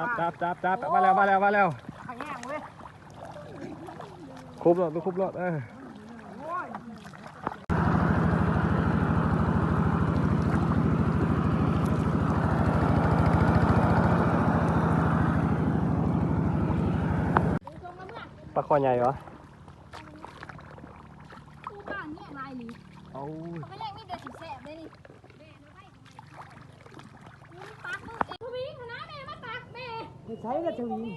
จับจับจับจับมาแล้วมาแล้วมาแล้วข้างแง่งเว้ยคุบรถไปคุบรถเออโอ้ยปลาคอใหญ่เหรอ กูบ้านเนี่ยลายหลีเอาเขาไม่แรกมีแต่สิบแสบเลยนี่มึง ตักมึงเองทวีคณะแม่มาตักแม่ไม่ใช่กระทวี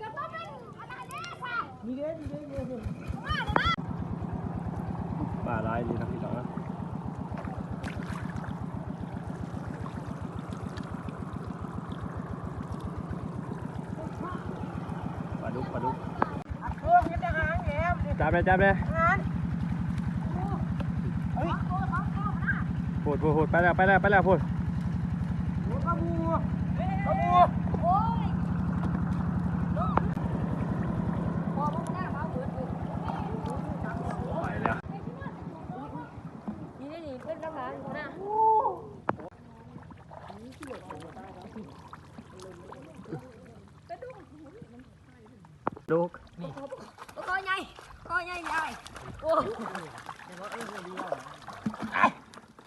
ก็ต้องเป็นอะไรแน่ค่ะมีเด้มีเด้มีเด้มาเลยนะปลาลายดีนะพี่น้องนะปลาดุกปลาดุกอัดเครื่องยังจะหางแหมดิจับเลยจับเลยงานเฮ้ยโอ้ยเขาเข้ามาพูดพูดพูดไปแล้วไปแล้วไปแล้วพูด ไปแล้วนี่นี่เป็นแล้วนะนะดุกคอใหญ่คอใหญ่ใหญ่โอ้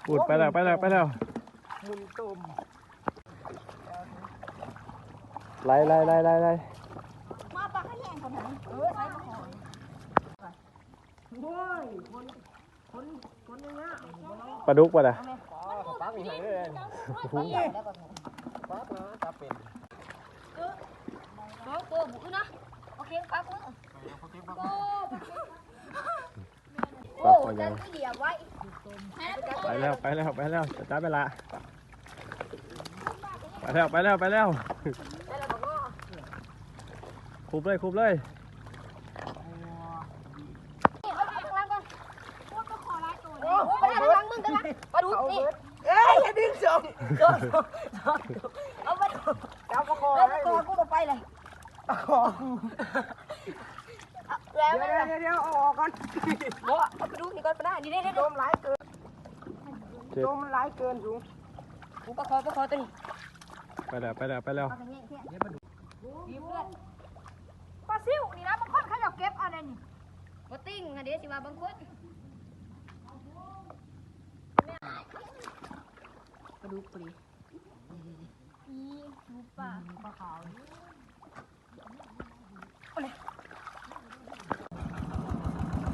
พูดไปแล้วไปแล้วไปแล้วมุนตุ่ม ไล่ไล่ไล่ไล่ไล่มาปลาขยงคนไหนเออใช้มาขอโอ้ยคนคนคนอย่างเงี้ยปลาดุกป่ะล่ะปักอีกไหนเลยปักปักนะจับเป็นน้องตัวบุ้นะโอเคปักมึงโอ้ปลาโหคอใหญ่จะเหลียไว้ไปแล้วไปแล้วไปแล้วจะจับไปละไปแล้วไปแล้วไปแล้ว ได้แล้วบอกว่า คุบเลยคุบเลยนี่เอาไปข้างล่างก่อนพูดก็ขอลายตัวโอ้ไปข้างล่างมึงกันนะมาดูนี่เอ้ยอย่าดึงส่งโดนเอาไปจับประคอแล้วได้ก็กูก็ไปเลยประคอแล้วเดี๋ยวเดี๋ยวเดี๋ยวเอาออกก่อนเอาไปดูนี่ก่อนไปได้นี่ได้ได้โดมหลายเกินเจ็บโดมหลายเกินสูงกูก็ขอก็ขอตัวนี้ไปแล้วไปแล้วไปแล้วเอาไปเงี้ยเงี้ยยิ้มเพื่อนปลา ซิวนี่นะบางคนเขาจะเก็บอะไรนี่บ่ติ้งอันเดียวสิว่าบางคนกระดูกปรีอีดูป่าปลาขาว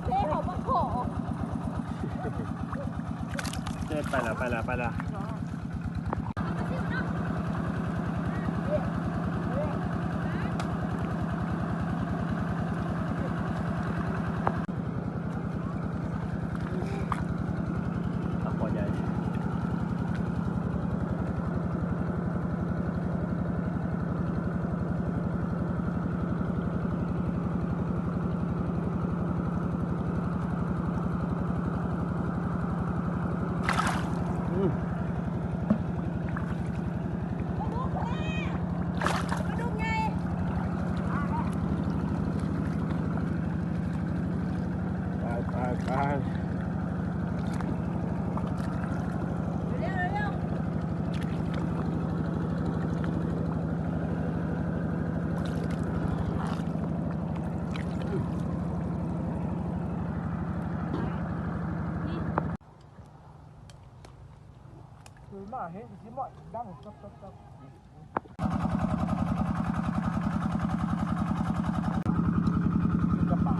เฮ้ยเขามาขอเจ็บไปแล้วไปแล้วไปแล้วปลาคอใหญ่ อืม กระดูกไง ไป ไปไปเร็วเร็ว คือมาเห็นสิหมดดังซับซับซับกระป๋า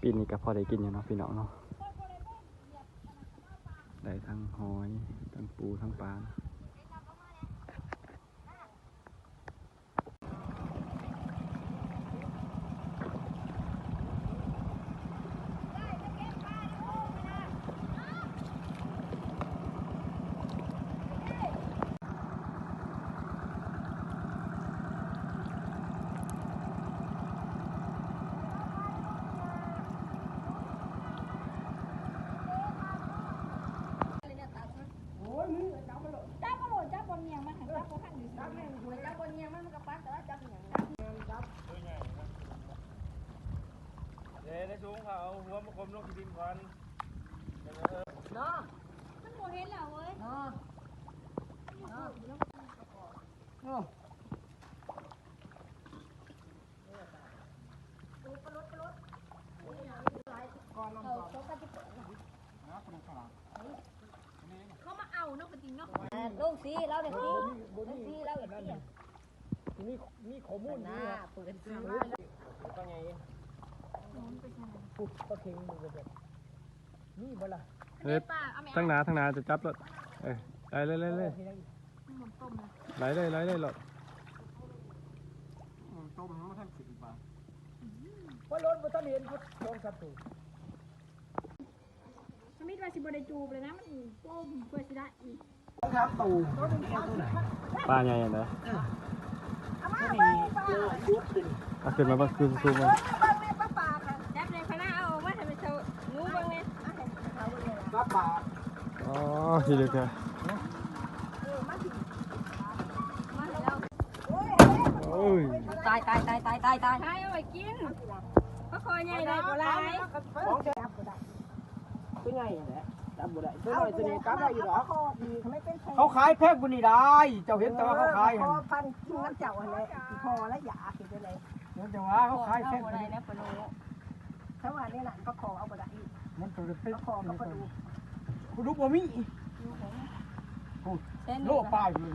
ปีนี้ก็พ อได้กินอยู่เนาะพี่น้องเนาะได้ทั้งหอย ทั้งปูทั้งปลาเนาะจับมาโหลดจับบนเนียงมันจับบนขันอยู่จับเนี่ยหัวจับบนเนียงมันมันก็ปักแต่ว่าจับอย่างนั้น เดี๋ยวได้สูงเขาเอาหัวมาคมลงดินก่อนเนาะมันหมเห็นแล้วเว้ยเนาะเนาะโอ้เขามาเอาเนาะจริงเนาะลงสีเราเด็กสีลงสีเราเด็กสีมีมีข้อมูลหน้าเปิดสีก็ไง ปุ๊บก็เข่งมือกันนี่บ่ล่ะเฮ้ยทั้งหนาทั้งหนาจะจับรถเอ้ยไหลเลยเลยเลยไหลเลยไหลเลยรถต้มมันท่านขึ้นป่ะเพราะรถบ่ทันเห็นพุทธสองสามตัวมันมีว่าสิบ่ได้จูบเลยนะมันต้มเพื่อสิได้อีกสองสามตัวปลาใหญ่อย่างไรก็มียุดขึ้นเอาขึ้นมาบ้างคือซูมมา จับเลยคณะเอาออกมาทำเป็นเจ้างูบ้างไง ปลาป่าอ๋อทีเดียวกันมาแล้วโอ้ยตายตายตายตายตายตายให้เอาไปกินก็คอยใหญ่ได้กว่าไรสองแสนเป็นไงแหละจับบ่ได้ตัวน้อยตัวนี้กลับได้อยู่ดอกเขาขายแพงกว่านี้ได้ เจ้าเห็นแต่ว่าเขาขายหั่นพันกินน้ำเจ้าอะไรพอและหยาคือจะเลยเห็นแต่ว่าเขาขายแพงกว่าได้นี้นะปนุถ้าว่านี่น่ะก็ขอเอาไปได้อีกมันตัวเป็นก็ขอก็ไปดูคุณ รู้บ่มีเส้นโลป้ายเลย